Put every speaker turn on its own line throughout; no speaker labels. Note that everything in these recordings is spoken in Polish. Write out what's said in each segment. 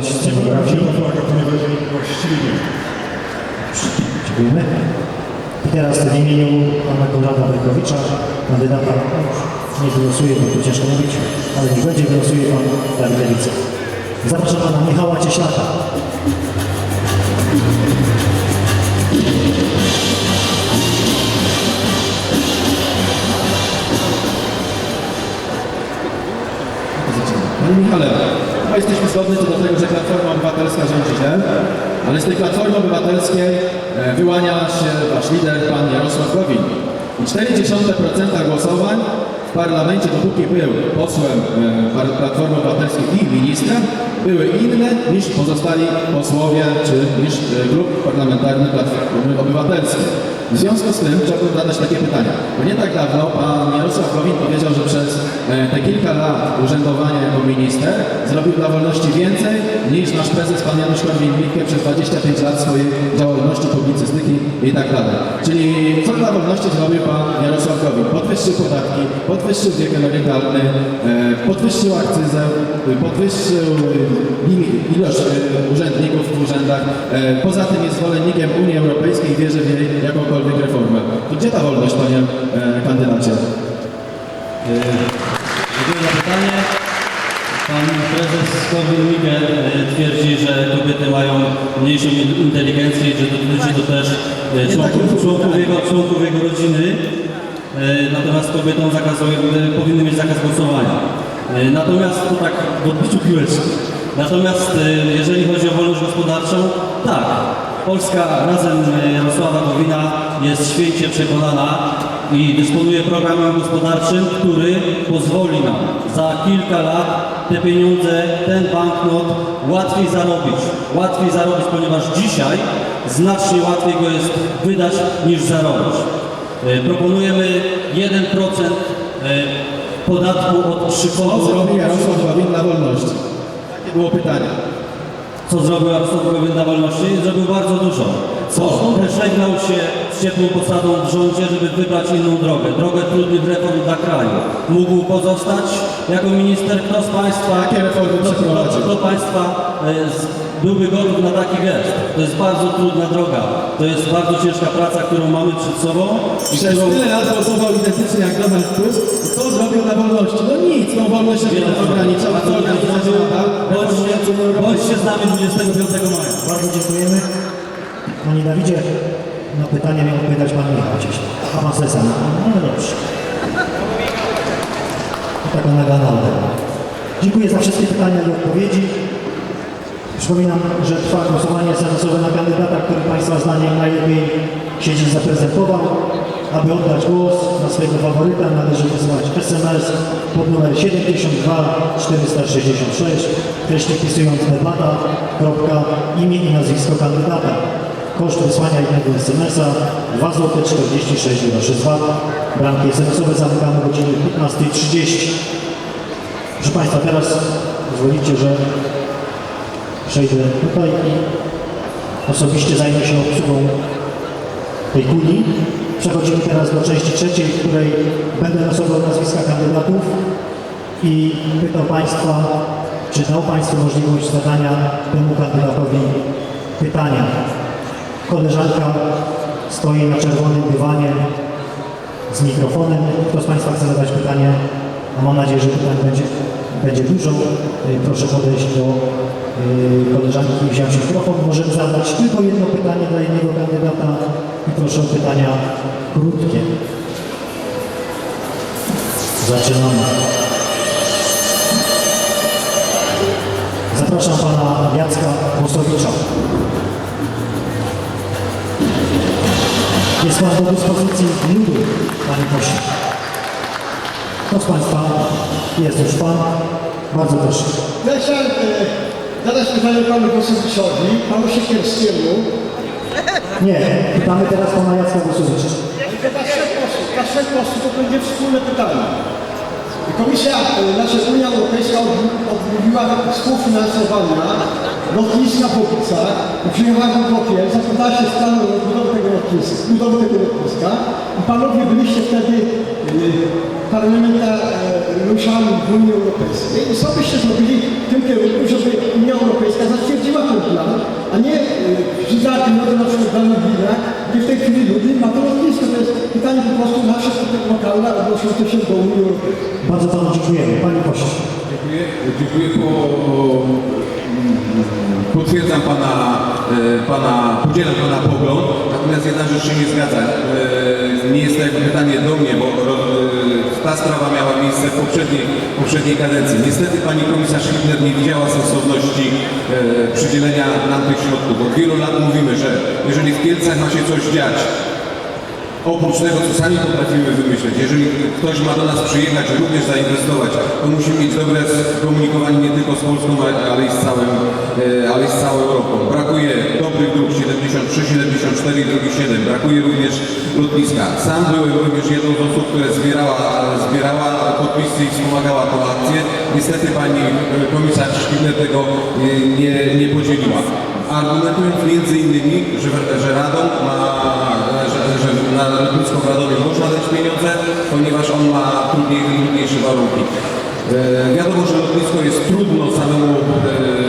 scenografii.
Właściwie nie ma.
Dziękujemy. I teraz w imieniu pana Konrada Berkowicza, kandydata, nie wylosuje, bo to ciężko mówić, ale niech będzie, wylosuje pan Dawid Lewica. Zapraszam pana Michała Cieślaka.
Panie Michale, jesteśmy zgodni co do tego, że Platforma Obywatelska rządzi źle, ale z tej Platformy Obywatelskiej e, wyłania się wasz lider, pan Jarosław Gowin. I 0,4% głosowań w parlamencie, dopóki był posłem e, Platformy Obywatelskiej i ministrem, były inne niż pozostali posłowie, czy niż e, klub parlamentarny Platformy Obywatelskiej. W związku z tym chciałbym zadać takie pytania. Bo nie tak dawno pan Jarosław Gowin powiedział, że przez e, te kilka lat urzędowania jako minister zrobił dla wolności więcej niż nasz prezes pan Janusz Korwin-Mikke przez 25 lat swojej działalności publicystyki i tak dalej. Czyli co dla wolności zrobił pan Jarosław Gowin? Podwyższył podatki, podwyższył wiek emerytalny, e, podwyższył akcyzę, e, podwyższył e, ilość urzędników w urzędach. Poza tym jest zwolennikiem Unii Europejskiej i wierzy w jej jakąkolwiek reformę. To gdzie ta wolność, panie kandydacie?
Dziękuję za pytanie. Pan prezes Korwin-Mikke twierdzi, że kobiety mają mniejszą inteligencję i że dotyczy to też e, członków, członków, jego, członków jego rodziny. E, Natomiast kobietom zakazuje, e, powinny mieć zakaz głosowania. E, Natomiast to tak w odbiciu piłeczki. Natomiast jeżeli chodzi o wolność gospodarczą, tak. Polska razem Jarosława Gowina jest święcie przekonana i dysponuje programem gospodarczym, który pozwoli nam za kilka lat te pieniądze, ten banknot łatwiej zarobić. Łatwiej zarobić, ponieważ dzisiaj znacznie łatwiej go jest wydać niż zarobić. E, Proponujemy 1% e, podatku od
Co
przychodu.
zrobi Jarosław Gowin dla wolności? Takie było pytanie.
Co zrobił Jarosław Gowin wolności? Zrobił bardzo dużo.
Co?
Przeżegnał się z ciepłą posadą w rządzie, żeby wybrać inną drogę. Drogę trudnych reform dla kraju. Mógł pozostać jako minister. Kto z Państwa...
Jakie reformy
kto, kto, kto Państwa e, z, byłby gotów na taki gest? To jest bardzo trudna droga. To jest bardzo ciężka praca, którą mamy przed sobą. I
Przez
którą...
tyle lat głosował identycznie jak Donald Tusk. Co zrobił dla wolności? No nic, tą wolność się ograniczał. A co organizacja nadal?
Bądźcie, z nami 25 maja.
Bardzo dziękujemy. Panie Dawidzie, na pytanie miał odpowiadać pan Michał Cieślak. A pan Sesa, no, no dobrze. Taka mnie. Dziękuję za wszystkie pytania i odpowiedzi. Przypominam, że trwa głosowanie sensowe na kandydata, który Państwa zdaniem najlepiej się zaprezentował. Aby oddać głos na swojego faworyta należy wysłać SMS pod numer 72 466 treści wpisując debata, kropka, imię i nazwisko kandydata. Koszt wysłania jednego SMS-a 2 zł 46 groszy z. Bramki SMS-owe zamykamy o godzinie 15.30. Proszę Państwa, teraz pozwolicie, że przejdę tutaj i osobiście zajmę się obsługą tej kuli. Przechodzimy teraz do części trzeciej, w której będę losował nazwiska kandydatów i pytał Państwa, czy dał Państwu możliwość zadania temu kandydatowi pytania. Koleżanka stoi na czerwonym dywanie z mikrofonem. Kto z Państwa chce zadać pytanie? Mam nadzieję, że pytań będzie, będzie dużo. Proszę podejść do koleżanki i wziąć mikrofon. Możemy zadać tylko jedno pytanie dla jednego kandydata i proszę o pytania krótkie. Zaczynamy. Zapraszam pana Jacka Włosowicza. Jest pan do dyspozycji ludu, panie pośle. Kto z Państwa jest już Pan? Bardzo proszę.
Zadać pytanie panu Wosowiczowi, panu Siekierskiemu.
Nie, pytamy teraz Pana Jacka Głosowicza.
Tylko dla trzech posłów, dla trzech posłów to będzie wspólne pytanie. Komisja, e, znaczy Unia Europejska odm- odmówiła współfinansowania lotniska w Łopicach i przyjechała do Włokier, zapytała się z planu budowy tego lotniska, budowy tego lotniska i panowie byliście wtedy parlamentariuszami w Unii Europejskiej i co byście zrobili w tym kierunku, żeby Europejskiej.
Bardzo Panu dziękujemy. Panie pośle.
Dziękuję. Dziękuję po, potwierdzam pana, e, pana, podzielam pana pogląd, natomiast jedna rzecz się nie zgadza. E, Nie jest to jakby pytanie do mnie, bo e, ta sprawa miała miejsce w poprzedniej, poprzedniej kadencji. Niestety pani komisarz Lindner nie widziała sensowności e, przydzielenia nam tych środków. Od wielu lat mówimy, że jeżeli w Kielcach ma się coś dziać, Oprócz tego, co sami potrafimy wymyśleć, jeżeli ktoś ma do nas przyjechać również zainwestować, to musimy mieć dobre skomunikowanie nie tylko z Polską, ale i z, całym, e, ale i z całą Europą. Brakuje dobrych dróg 73, 74 i drogi 7. Brakuje również lotniska. Sam byłem również jedną z osób, która zbierała, zbierała podpisy i wspomagała tą akcję. Niestety pani e, komisarz Szkibner tego e, nie, nie podzieliła. Argumentując między innymi, że, że Radom ma, że, że na lotnisko w Radomie można dać pieniądze, ponieważ on ma trudniej, trudniejsze warunki. E, wiadomo, że lotnisko jest trudno samemu,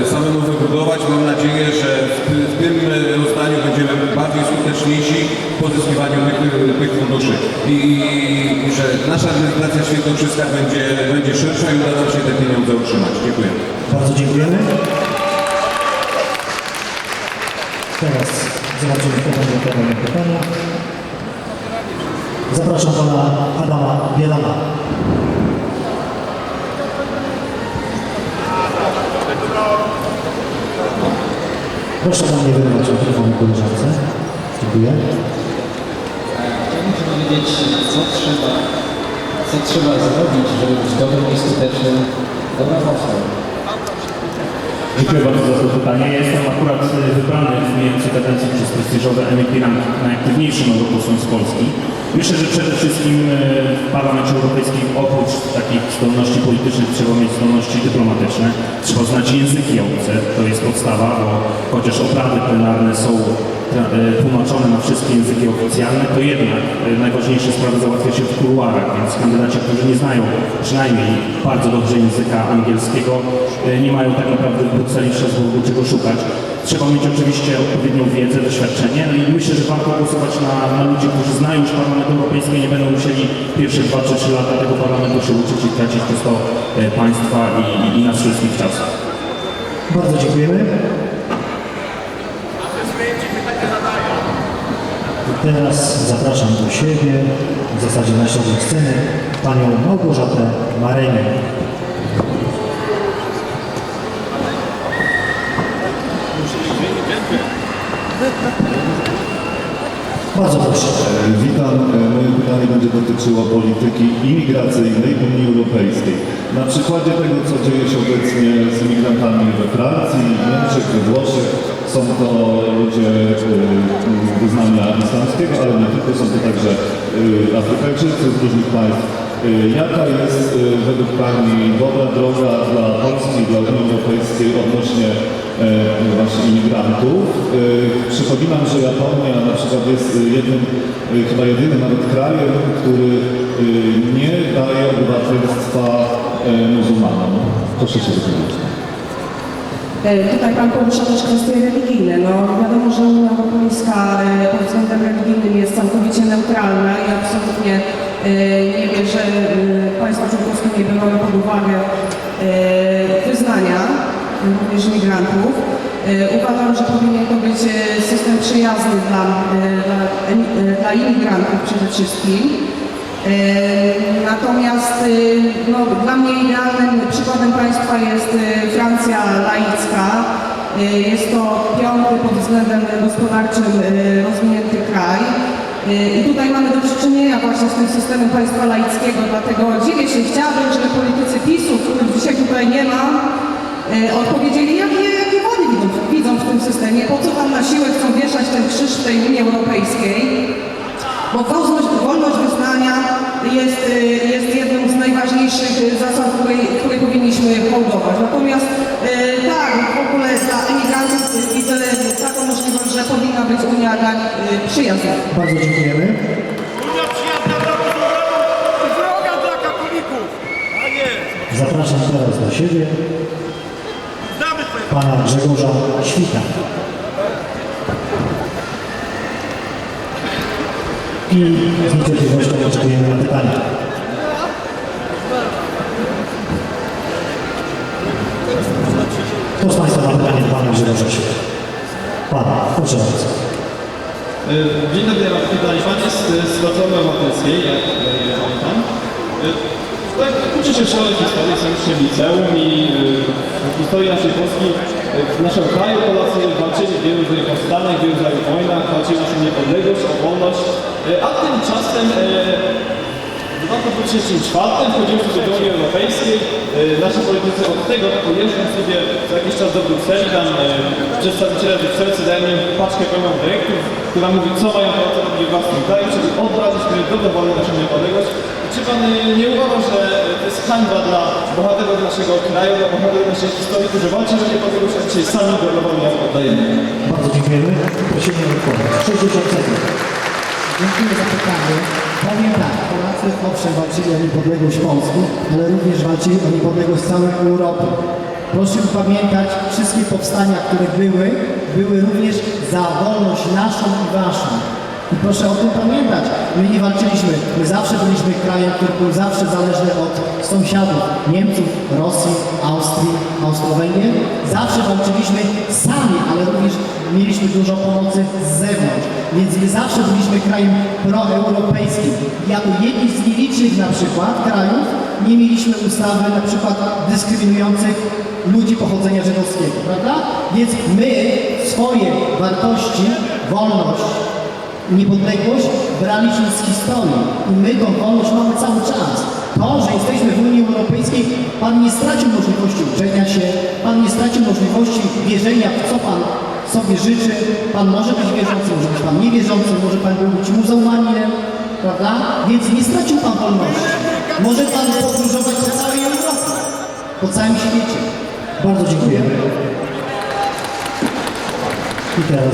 e, samemu wybudować. Mam nadzieję, że w, w tym rozdaniu będziemy bardziej skuteczniejsi w pozyskiwaniu tych, tych funduszy i, i że nasza administracja świętokrzyska będzie, będzie szersza i uda nam się te pieniądze utrzymać. Dziękuję.
Bardzo dziękujemy. Teraz zobaczymy, kto będzie odpowiadał na pytania. Zapraszam Pana Adama Bielana. Proszę Pan nie wyrywać mikrofonu koleżance. Dziękuję.
Chciałbym się dowiedzieć, co trzeba, co trzeba zrobić, żeby być dobrym i skutecznym dobrowolcem.
Dziękuję bardzo za to pytanie. Ja jestem akurat e, wybrany w mijającej kadencji przez prestiżowe Rank najaktywniejszym europosłem z Polski. Myślę, że przede wszystkim e, w Parlamencie Europejskim oprócz takich zdolności politycznych trzeba mieć zdolności dyplomatyczne. Trzeba znać języki obce, to jest podstawa, bo chociaż obrady plenarne są tłumaczone na wszystkie języki oficjalne, to jednak e, najważniejsze sprawy załatwia się w kuluarach, więc kandydaci, którzy nie znają przynajmniej bardzo dobrze języka angielskiego, e, nie mają tak naprawdę w Brukseli w Strasburgu czego szukać. Trzeba mieć oczywiście odpowiednią wiedzę, doświadczenie, no i myślę, że warto głosować na, na ludzi, którzy znają już Parlament Europejski, nie będą musieli pierwsze 2 czy 3 lata tego Parlamentu się uczyć i tracić przez to e, państwa i, i, i nas wszystkich czas.
Bardzo dziękujemy. I teraz zapraszam do siebie, w zasadzie na środek sceny, panią Małgorzatę Marenię. Bardzo proszę.
Witam. Moje pytanie będzie dotyczyło polityki imigracyjnej Unii Europejskiej. Na przykładzie tego, co dzieje się obecnie z imigrantami we Francji, Niemczech, we Włoszech. Są to ludzie wyznania islamskiego, ale nie tylko, są to także e, Afrykańczycy z różnych państw. E, Jaka jest e, według Pani dobra droga dla Polski, dla Unii Europejskiej odnośnie właśnie imigrantów? Przypominam, że Japonia na przykład jest jednym, chyba jedynym nawet krajem, który nie daje obywatelstwa muzułmanom. Proszę się wypowiedzieć.
E, Tutaj Pan porusza też kwestie religijne. No, wiadomo, że Unia Europejska e, pod względem religijnym jest całkowicie neutralna i absolutnie e, nie bierze państwa członkowskie nie biorą pod uwagę wyznania również migrantów. Uważam, że powinien to być system przyjazny dla, dla, dla imigrantów przede wszystkim. Natomiast no, dla mnie idealnym przykładem państwa jest e, Francja laicka. E, Jest to piąty pod względem gospodarczym e, rozwinięty kraj. E, I tutaj mamy do czynienia właśnie z tym systemem państwa laickiego, dlatego dziwię się, chciałabym, żeby politycy PiSu, których dzisiaj tutaj nie ma, odpowiedzieli, jakie, jakie wady widzą, widzą w tym systemie, po co tam na siłę chcą wieszać ten krzyż w tej Unii Europejskiej bo wolność, wolność wyznania jest, y, jest jedną z najważniejszych zasad, której, której powinniśmy hołdować. Natomiast y, tak, w ogóle dla emigrantów y, widzę taką możliwość, że powinna być Unia dla nich y, przyjazna.
Bardzo dziękujemy.
Unia przyjazna dla muzułmanów i wroga dla katolików. A nie,
Zapraszam teraz do siebie pana Grzegorza Świta. i z niecierpliwością oczekujemy na pytania. Kto z Państwa ma pytanie do Pana Grzegorza Pan, proszę bardzo.
E, Dzień dobry, mam pytanie. Pan jest z Platformy Obywatelskiej, jak pamiętam. E, tak, uczy się szkoły historii, są liceum i e, historii naszej Polski w naszym kraju Polacy walczyli w wielu rodzajach powstanek, w wielu rodzajach wojnach, walczyli naszą niepodległość, o wolność, e, a tymczasem e, w roku 2004 wchodzimy sobie do Unii Europejskiej. E, Nasi politycy od tego roku jeżdżą sobie co jakiś czas do Brukseli, tam e, przedstawiciele Brukseli dają im paczkę pełną projektów, która mówi co mają Polacy robić w własnym kraju, czyli od razu sobie dobrowolnie naszą niepodległość. I Czy Pan e, nie uważa, że to jest hańba dla bohaterów naszego kraju, dla bohaterów naszej historii, którzy walczą o niepodległość, a dzisiaj sami dobrowolnie ją oddajemy?
Bardzo dziękujemy. Prosimy o odpowiedź. 60 sekund.
Dziękuję za pytanie. Powiem tak, Polacy owszem walczyli o niepodległość Polski, ale również walczyli o niepodległość całej Europy. Proszę pamiętać, wszystkie powstania, które były, były również za wolność naszą i waszą. I proszę o tym pamiętać. My nie walczyliśmy, my zawsze byliśmy krajem, który był zawsze zależny od sąsiadów, Niemców, Rosji, Austrii, Austro-Węgier. Zawsze walczyliśmy sami, ale również mieliśmy dużo pomocy z zewnątrz. Więc my zawsze byliśmy krajem proeuropejskim. Jako jedni z nielicznych na przykład krajów nie mieliśmy ustawy na przykład dyskryminujących ludzi pochodzenia żydowskiego, prawda? Więc my swoje wartości, wolność, niepodległość braliśmy z historii i my tą wolność mamy cały czas. To, że jesteśmy w Unii Europejskiej, Pan nie stracił możliwości uczenia się, Pan nie stracił możliwości wierzenia w co Pan sobie życzy. Pan może być wierzący, może być Pan niewierzący, może Pan być muzułmaninem, prawda? Więc nie stracił Pan wolności. Może Pan podróżować po całej Europie, po całym świecie.
Bardzo dziękujemy. I teraz